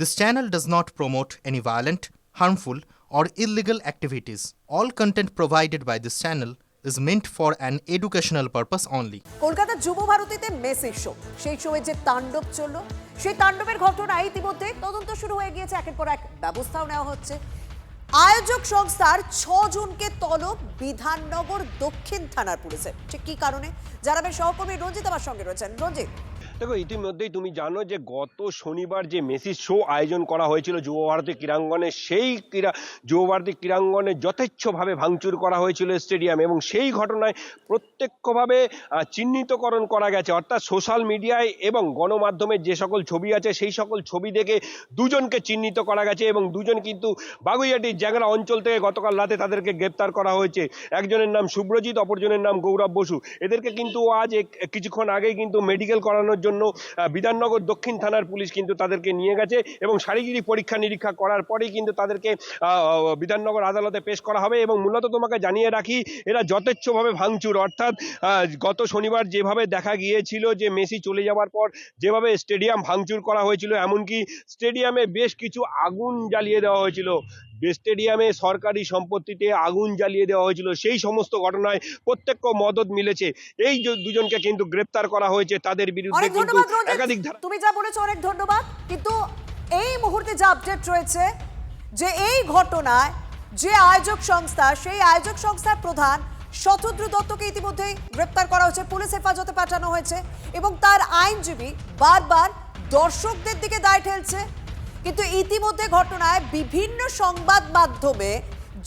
This channel does not promote any violent, harmful, or illegal activities. All content provided by this channel is meant for an educational purpose only. কলকাতার যুব ভারতীতে মেসের show সেই শোয়ে যে তাণ্ডব চলল সেই তাণ্ডবের ঘটনায় ইতিমধ্যে তদন্ত শুরু হয়ে গিয়েছে। একের পর এক ব্যবস্থাও নেওয়া হচ্ছে। আয়োজক সংস্থার ছজনকে তলব বিধাননগর দক্ষিণ থানার পুলিশের ঠিক কি কারণে? জানাবেন সহকর্মী রঞ্জিত আমার সঙ্গে রয়েছেন। রঞ্জিত। দেখো, ইতিমধ্যেই তুমি জানো যে গত শনিবার যে মেসি শো আয়োজন করা হয়েছিল যুব ভারতী ক্রীড়াঙ্গনে, সেই ক্রীড়া, যুব ভারতী ক্রীড়াঙ্গনে যথেচ্ছভাবে ভাঙচুর করা হয়েছিল স্টেডিয়াম এবং সেই ঘটনায় প্রত্যক্ষভাবে চিহ্নিতকরণ করা গেছে। অর্থাৎ সোশ্যাল মিডিয়ায় এবং গণমাধ্যমে যে সকল ছবি আছে, সেই সকল ছবি দেখে দুজনকে চিহ্নিত করা গেছে এবং দুজন কিন্তু বাগুইয়াটির জ্যাংরা অঞ্চল থেকে গতকাল রাতে তাদেরকে গ্রেপ্তার করা হয়েছে। একজনের নাম শুভ্রজিৎ অপরজনের নাম গৌরব বসু। এদেরকে কিন্তু আজ কিছুক্ষণ আগেই কিন্তু মেডিকেল করানোর জন্য আহ, বিধাননগর দক্ষিণ থানার পুলিশ কিন্তু তাদেরকে নিয়ে গেছে এবং শারীরিক পরীক্ষা নিরীক্ষা করার পরেই কিন্তু তাদেরকে বিধাননগর আদালতে পেশ করা হবে এবং মূলত তোমাকে জানিয়ে রাখি এরা যথেচ্ছভাবে ভাঙচুর। অর্থাৎ গত শনিবার যেভাবে দেখা গিয়েছিল যে মেসি চলে যাওয়ার পর যেভাবে স্টেডিয়াম ভাঙচুর করা হয়েছিল এমনকি স্টেডিয়ামে বেশ কিছু আগুন জ্বালিয়ে দেওয়া হয়েছিল। স্টেডিয়ামে সরকারি সম্পত্তিতে আগুন জ্বালিয়ে দেওয়া হয়েছিল সেই সমস্ত ঘটনায় প্রত্যক্ষ মদত মিলেছে। এই দুজনকে কিন্তু গ্রেপ্তার করা হয়েছে তাদের বিরুদ্ধে কিন্তু একাধিক ধারা তুমি যা বলেছ অনেক ধন্যবাদ। কিন্তু এই মুহূর্তে যা আপডেট রয়েছে যে এই ঘটনায় যে আয়োজক সংস্থা সেই আয়োজক সংস্থার প্রধান শতদ্রু দত্তকে ইতিমধ্যেই গ্রেপ্তার করা হয়েছে পুলিশ হেফাজতে পাঠানো হয়েছে এবং তার আইনজীবী বারবার দর্শকদের দিকে দায় ঠেলছে। কিন্তু ইতিমধ্যে ঘটনায় বিভিন্ন সংবাদ মাধ্যমে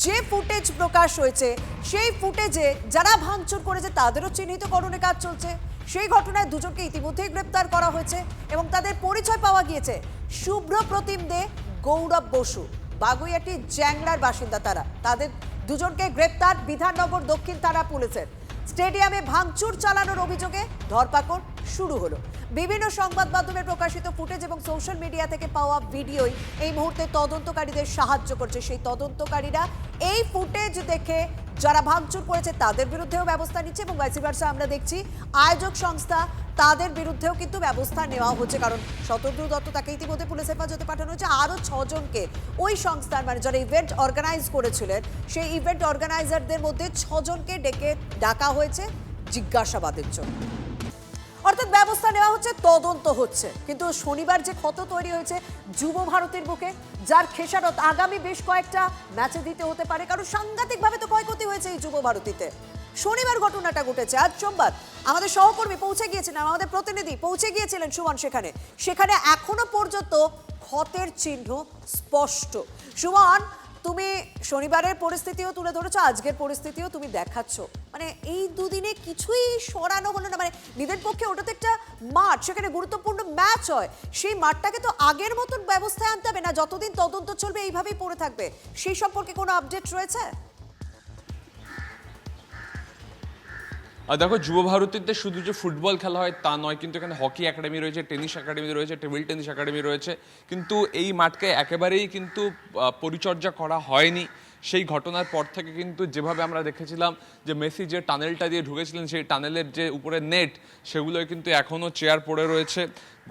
যে ফুটেজ প্রকাশ হয়েছে, সেই ফুটেজে যারা ভাঙচুর করেছে তাদেরও চিহ্নিতকরণের কাজ চলছে। সেই ঘটনায় দুজনকে ইতিমধ্যেই গ্রেপ্তার করা হয়েছে এবং তাদের পরিচয় পাওয়া গিয়েছে শুভ্র প্রতিম দে, গৌরব বসু, বাগুইয়াটি জ্যাংড়ার বাসিন্দা তারা। তাদের দুজনকে গ্রেপ্তার বিধাননগর দক্ষিণ থানা পুলিশের। স্টেডিয়ামে ভাঙচুর চালানোর অভিযোগে ধরপাকড় শুরু হলো। বিভিন্ন সংবাদ মাধ্যমে প্রকাশিত ফুটেজ এবং সোশ্যাল মিডিয়া থেকে পাওয়া ভিডিওই এই মুহূর্তে তদন্তকারীদের সাহায্য করছে। সেই তদন্তকারীরা এই ফুটেজ দেখে যারা ভাঙচুর করেছে তাদের বিরুদ্ধেও ব্যবস্থা নিচ্ছে এবং ভাইসি ভার্সা আমরা দেখছি আয়োজক সংস্থা তাদের বিরুদ্ধেও কিন্তু ব্যবস্থা নেওয়া হচ্ছে। কারণ শতদ্রু দত্ত তাকে ইতিমধ্যে পুলিশ হেফাজতে পাঠানো হয়েছে। আরও ছজনকে ওই সংস্থার মানে যারা ইভেন্ট অর্গানাইজ করেছিলেন, সেই ইভেন্ট অর্গানাইজারদের মধ্যে ছজনকে ডেকে ডাকা হয়েছে জিজ্ঞাসাবাদের জন্য। অর্থাৎ ব্যবস্থা নেওয়া হচ্ছে, তদন্ত হচ্ছে। কিন্তু শনিবার যে ক্ষত তৈরি হয়েছে যুব ভারতের বুকে, যার খেসারত আগামী বেশ কয়েকটা ম্যাচে দিতে হতে পারে, কারণ সাংঘাতিকভাবে তো ক্ষয়ক্ষতি হয়েছে এই যুব ভারতীতে। শনিবার ঘটনাটা ঘটেছে, আজ সোমবার। আমাদের সহকর্মী পৌঁছে গিয়েছিলেন, আমাদের প্রতিনিধি পৌঁছে গিয়েছিলেন সুমন সেখানে। সেখানে এখনও পর্যন্ত ক্ষতের চিহ্ন স্পষ্ট। সুমন তুমি শনিবারের পরিস্থিতিও তুলে ধরেছ, আজকের পরিস্থিতিও তুমি দেখাচ্ছ। মানে এই দুদিনে কিছুই সরানো হলো না মানে নিজের পক্ষে ওটা তো একটা মাঠ, সেখানে গুরুত্বপূর্ণ ম্যাচ হয়। সেই মাঠটাকে তো আগের মতন ব্যবস্থায় আনতে হবে, না যতদিন তদন্ত চলবে এইভাবেই পড়ে থাকবে। সেই সম্পর্কে কোনো আপডেট রয়েছে? আর দেখো, যুব ভারতীতে শুধু যে ফুটবল খেলা হয় তা নয়, কিন্তু এখানে হকি একাডেমি রয়েছে, টেনিস একাডেমি রয়েছে, টেবিল টেনিস একাডেমি রয়েছে। কিন্তু এই মাঠকে একেবারেই কিন্তু পরিচর্যা করা হয়নি। সেই ঘটনার পর থেকে কিন্তু যেভাবে আমরা দেখেছিলাম যে মেসি যে টানেলটা দিয়ে ঢুকেছিলেন, সেই টানেলের যে উপরে নেট, সেগুলোয় কিন্তু এখনও চেয়ার পড়ে রয়েছে।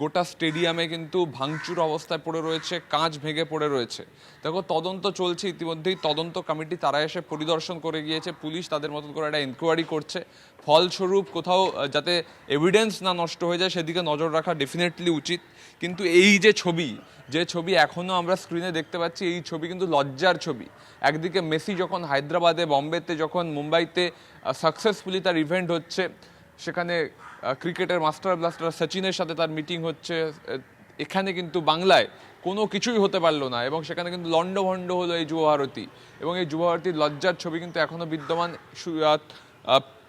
গোটা স্টেডিয়ামে কিন্তু ভাঙচুর অবস্থায় পড়ে রয়েছে, কাঁচ ভেঙে পড়ে রয়েছে। দেখো, তদন্ত চলছে ইতিমধ্যেই। তদন্ত কমিটি তারা এসে পরিদর্শন করে গিয়েছে। পুলিশ তাদের মতন করে একটা এনকোয়ারি করছে। ফলস্বরূপ কোথাও যাতে এভিডেন্স না নষ্ট হয়ে যায়, সেদিকে নজর রাখা ডেফিনেটলি উচিত। কিন্তু এই যে ছবি যে ছবি এখনও আমরা স্ক্রিনে দেখতে পাচ্ছি, এই ছবি কিন্তু লজ্জার ছবি। একদিকে মেসি যখন হায়দ্রাবাদে, বম্বেতে, যখন মুম্বাইতে সাকসেসফুলি তার ইভেন্ট হচ্ছে, সেখানে ক্রিকেটের মাস্টার ব্লাস্টার সচিনের সাথে তার মিটিং হচ্ছে এখানে কিন্তু বাংলায় কোনো কিছুই হতে পারল না, এবং সেখানে কিন্তু লণ্ডভণ্ড হলো এই যুবভারতী। এবং এই যুবভারতীর লজ্জার ছবি কিন্তু এখনও বিদ্যমান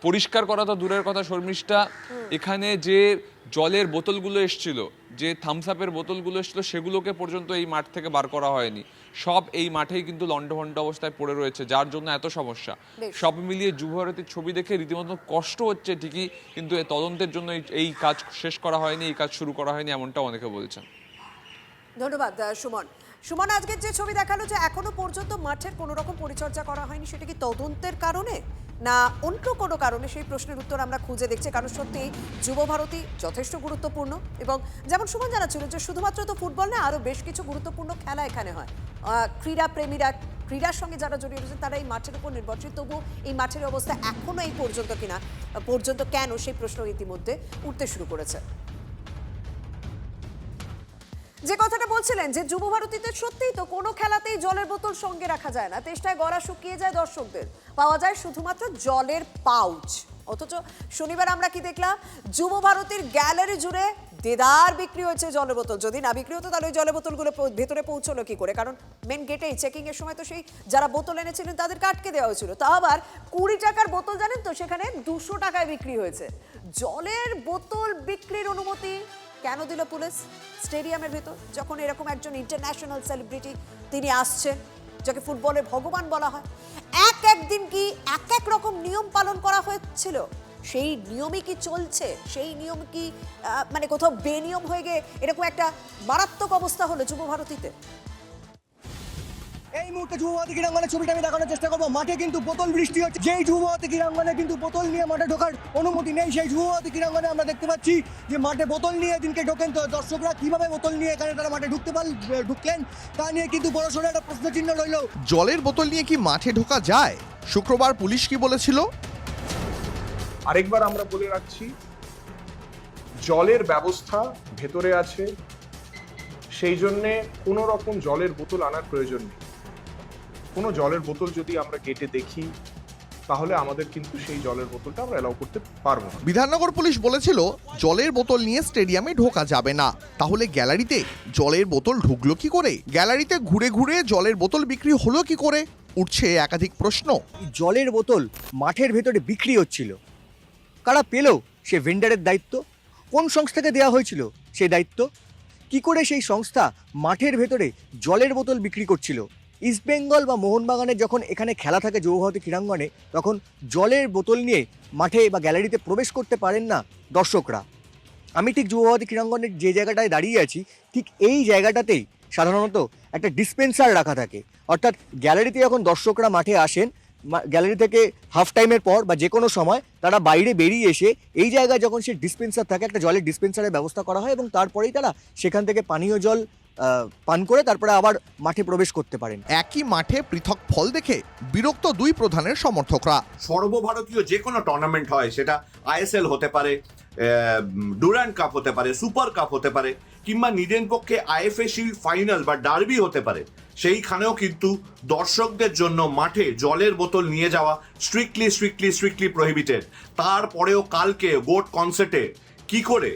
পরিষ্কার করা তো দূরের কথা শর্মিষ্ঠা। এখানে যে জলের বোতলগুলো এসছিল যে থামস আপের বোতলগুলো এসছিল সেগুলোকে পর্যন্ত এই মাঠ থেকে বার করা হয়নি। সব এই মাঠেই কিন্তু লণ্ডভণ্ড অবস্থায় পড়ে রয়েছে যার জন্য এত সমস্যা। সব মিলিয়ে যুব ভারতীর ছবি দেখে রীতিমতো কষ্ট হচ্ছে ঠিকই কিন্তু এই তদন্তের জন্য এই- কাজ শেষ করা হয়নি এই কাজ শুরু করা হয়নি এমনটা অনেকে বলছেন। ধন্যবাদ সুমন। সুমন, আজকের যে ছবি দেখাল যে এখনও পর্যন্ত মাঠের কোনো রকম পরিচর্যা করা হয়নি, সেটা কি তদন্তের কারণে? না অন্য কোনো কারণে? সেই প্রশ্নের উত্তর আমরা খুঁজে দেখছি, কারণ সত্যি যুব ভারতী যথেষ্ট গুরুত্বপূর্ণ। এবং যেমন সুমন জানাচ্ছিল যে শুধুমাত্র তো ফুটবল না, আরও বেশ কিছু গুরুত্বপূর্ণ খেলা এখানে হয়। ক্রীড়া প্রেমীরা, ক্রীড়ার সঙ্গে যারা জড়িয়ে রয়েছেন, তারা এই মাঠের উপর নির্ভরশীল। তবু এই মাঠের অবস্থা এখনও এই পর্যন্ত কিনা, পর্যন্ত কেন? সেই প্রশ্ন ইতিমধ্যে উঠতে শুরু করেছে। যে কথাটা বলছিলেন যে যুব ভারতীতে সত্যিই তো কোনো খেলাতেই জলের বোতল সঙ্গে রাখা যায় না। তেষ্টায় গড়া শুকিয়ে যায় দর্শকদের। পাওয়া যায় শুধুমাত্র জলের পাউচ। অথচ শনিবার আমরা কি দেখলাম? যুব ভারতীর গ্যালারি জুড়ে দেদার বিক্রি হয়েছে জলের বোতল। যদি না বিক্রি হতো, তাহলে ওই জলের বোতলগুলো ভেতরে পৌঁছলো কি করে? কারণ মেন গেটেই চেকিং এর সময় তো সেই যারা বোতল এনেছিলেন, তাদেরকে আটকে দেওয়া হয়েছিল। তা আবার কুড়ি টাকার বোতল জানেন তো, সেখানে দুশো টাকায় বিক্রি হয়েছে। জলের বোতল বিক্রির অনুমতি কেন দিল পুলিশ? স্টেডিয়ামের ভেতর যখন এরকম একজন ইন্টারন্যাশনাল সেলিব্রিটি তিনি আসছেন, যাকে ফুটবলের ভগবান বলা হয়, এক একদিন কি এক এক রকম নিয়ম পালন করা হয়েছিল সেই নিয়মই কি চলছে? সেই নিয়ম কি মানে কোথাও বেনিয়ম হয়ে গিয়ে এরকম একটা মারাত্মক অবস্থা হলো যুব ভারতীতে? এই মুহূর্তে যুবভারতী ক্রীড়াঙ্গনের ছবিটা আমি দেখানোর চেষ্টা করব। মাঠে কিন্তু বোতল বৃষ্টি হচ্ছে। যেই যুবভারতী ক্রীড়াঙ্গনে কিন্তু বোতল নিয়ে মাঠে ঢোকার অনুমতি নেই সেই যুবভারতী ক্রীড়াঙ্গনে আমরা দেখতে পাচ্ছি যে মাঠে বোতল নিয়ে এদিনকে ঢোকেন তো দর্শকরা। কীভাবে বোতল নিয়ে এখানে তারা মাঠে ঢুকতে পার ঢুকলেন তা নিয়ে কিন্তু বড় সড়ো একটা প্রশ্নচিহ্ন রইল। জলের বোতল নিয়ে কি মাঠে ঢোকা যায়? শুক্রবার পুলিশ কি বলেছিল? আরেকবার আমরা বলে রাখছি জলের ব্যবস্থা ভেতরে আছে। সেই জন্যে কোনো রকম জলের বোতল আনার প্রয়োজন নেই। কোনো জলের বোতল যদি আমরা গেটে দেখি তাহলে আমাদের কিন্তু সেই জলের বোতলটা আমরা অ্যালাউ করতে পারব না। বিধাননগর পুলিশ বলেছিল জলের বোতল নিয়ে স্টেডিয়ামে ঢোকা যাবে না। তাহলে গ্যালারিতে জলের বোতল ঢুকলো কি করে? গ্যালারিতে ঘুরে ঘুরে জলের বোতল বিক্রি হলো কি করে? উঠছে একাধিক প্রশ্ন। জলের বোতল মাঠের ভেতরে বিক্রি হচ্ছিল। কারা পেল সে ভেন্ডারের দায়িত্ব? কোন সংস্থাকে দেওয়া হয়েছিল সেই দায়িত্ব? কি করে সেই সংস্থা মাঠের ভেতরে জলের বোতল বিক্রি করছিল? ইস্টবেঙ্গল বা মোহনবাগানের যখন এখানে খেলা থাকে যুবভারতী ক্রীড়াঙ্গনে, তখন জলের বোতল নিয়ে মাঠে বা গ্যালারিতে প্রবেশ করতে পারেন না দর্শকরা। আমি ঠিক যুবভারতী ক্রীড়াঙ্গনের যে জায়গাটায় দাঁড়িয়ে আছি, ঠিক এই জায়গাটাতেই সাধারণত একটা ডিসপেন্সার রাখা থাকে। অর্থাৎ গ্যালারিতে যখন দর্শকরা মাঠে আসেন গ্যালারি থেকে হাফ টাইমের পর বা যে কোনো সময় তারা বাইরে বেরিয়ে এসে এই জায়গায় যখন সে ডিসপেন্সার থাকে, একটা জলের ডিসপেন্সারের ব্যবস্থা করা হয় এবং তারপরেই তারা সেখান থেকে পানীয় জল পান করে তারপরে আবার মাঠে প্রবেশ করতে পারেন। একই মাঠে পৃথক ফল দেখে বিরক্ত দুই প্রধানের সমর্থকরা। সর্বভারতীয় যে কোনো টুর্নামেন্ট হয় সেটা আইএসএল হতে পারে ডুরান্ড কাপ হতে পারে সুপার কাপ হতে পারে কিংবা নিজের পক্ষে আইএফএ শিল্ড ফাইনাল বা ডার্বি হতে পারে সেইখানেও কিন্তু দর্শকদের জন্য মাঠে জলের বোতল নিয়ে যাওয়া স্ট্রিক্টলি স্ট্রিক্টলি স্ট্রিক্টলি প্রহিবিটেড তারপরেও কালকে গোট কনসার্টে কি করে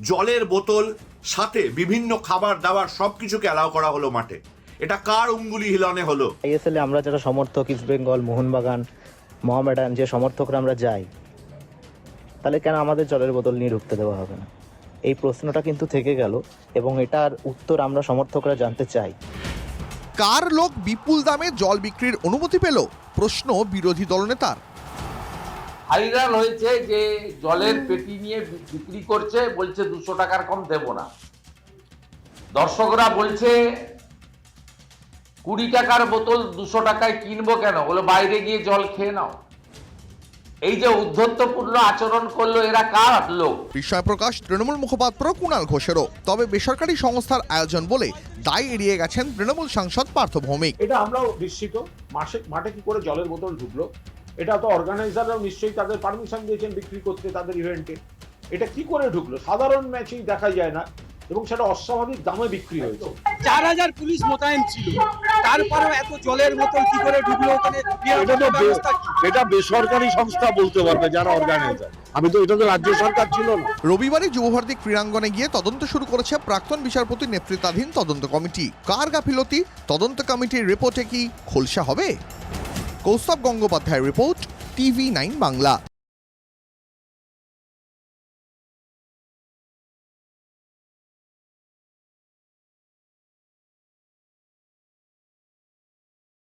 জলের বোতল সাথে বিভিন্ন খাবার দাবার সব কিছুকে অ্যালাউ করা হলো মাঠে। এটা কার উঙ্গুলি হিলনে হলো? আইএসএল আমরা যারা সমর্থক ইস্ট বেঙ্গল মোহনবাগান মোহামেডান যে সমর্থকরা আমরা যাই তাহলে কেন আমাদের জলের বোতল নিয়ে ঢুকতে দেওয়া হবে না? এই প্রশ্নটা কিন্তু থেকে গেল এবং এটার উত্তর আমরা সমর্থকরা জানতে চাই। কার লোক বিপুল দামে জল বিক্রির অনুমতি পেল? প্রশ্ন বিরোধী দলনেতার। ভাইরাল হয়েছে যে জলের পেটি নিয়ে বিক্রি করছে বলছে দুশো টাকার কম দেব না। দর্শকরা বলছে কুড়ি টাকার বোতল দুশো টাকায় কিনবো কেন? বলে বাইরে গিয়ে জল খেয়ে নাও। এই যে উদ্ধত্তপূর্ণ আচরণ করল এরা কার লোক? বিস্ময় প্রকাশ তৃণমূল মুখপাত্র কুণাল ঘোষেরও। তবে বেসরকারি সংস্থার আয়োজন বলে দায় এড়িয়ে গেছেন তৃণমূল সাংসদ পার্থ ভৌমিক। এটা আমরাও বিস্মিত। মাসে মাঠে কি করে জলের বোতল ঢুকলো? এটা তো অর্গানাইজাররাও নিশ্চয়ই তাদের পারমিশন দিয়েছেন বিক্রি করতে তাদের ইভেন্টে এটা কি করে ঢুকলো? সাধারণ ম্যাচেই দেখা যায় না এবং সেটা অস্বাভাবিক দামে বিক্রি হয়েছে। চার হাজার পুলিশ মোতায়েন ছিল। তারপরেও এত জলের বোতল কি করে ঢুকলো ওখানে? এটা বেসরকারি সংস্থা বলতে পারবে যারা অর্গানাইজার আমি তো এটা তো রাজ্য সরকার ছিল না। রবিবারই যুবভারতী ক্রীড়াঙ্গনে গিয়ে তদন্ত শুরু করেছে প্রাক্তন বিচারপতি নেতৃত্বাধীন তদন্ত কমিটি। কার গাফিলতি? তদন্ত কমিটির রিপোর্টে কি খোলসা হবে? Kaustav Gangopadhyay report TV nine Bangla.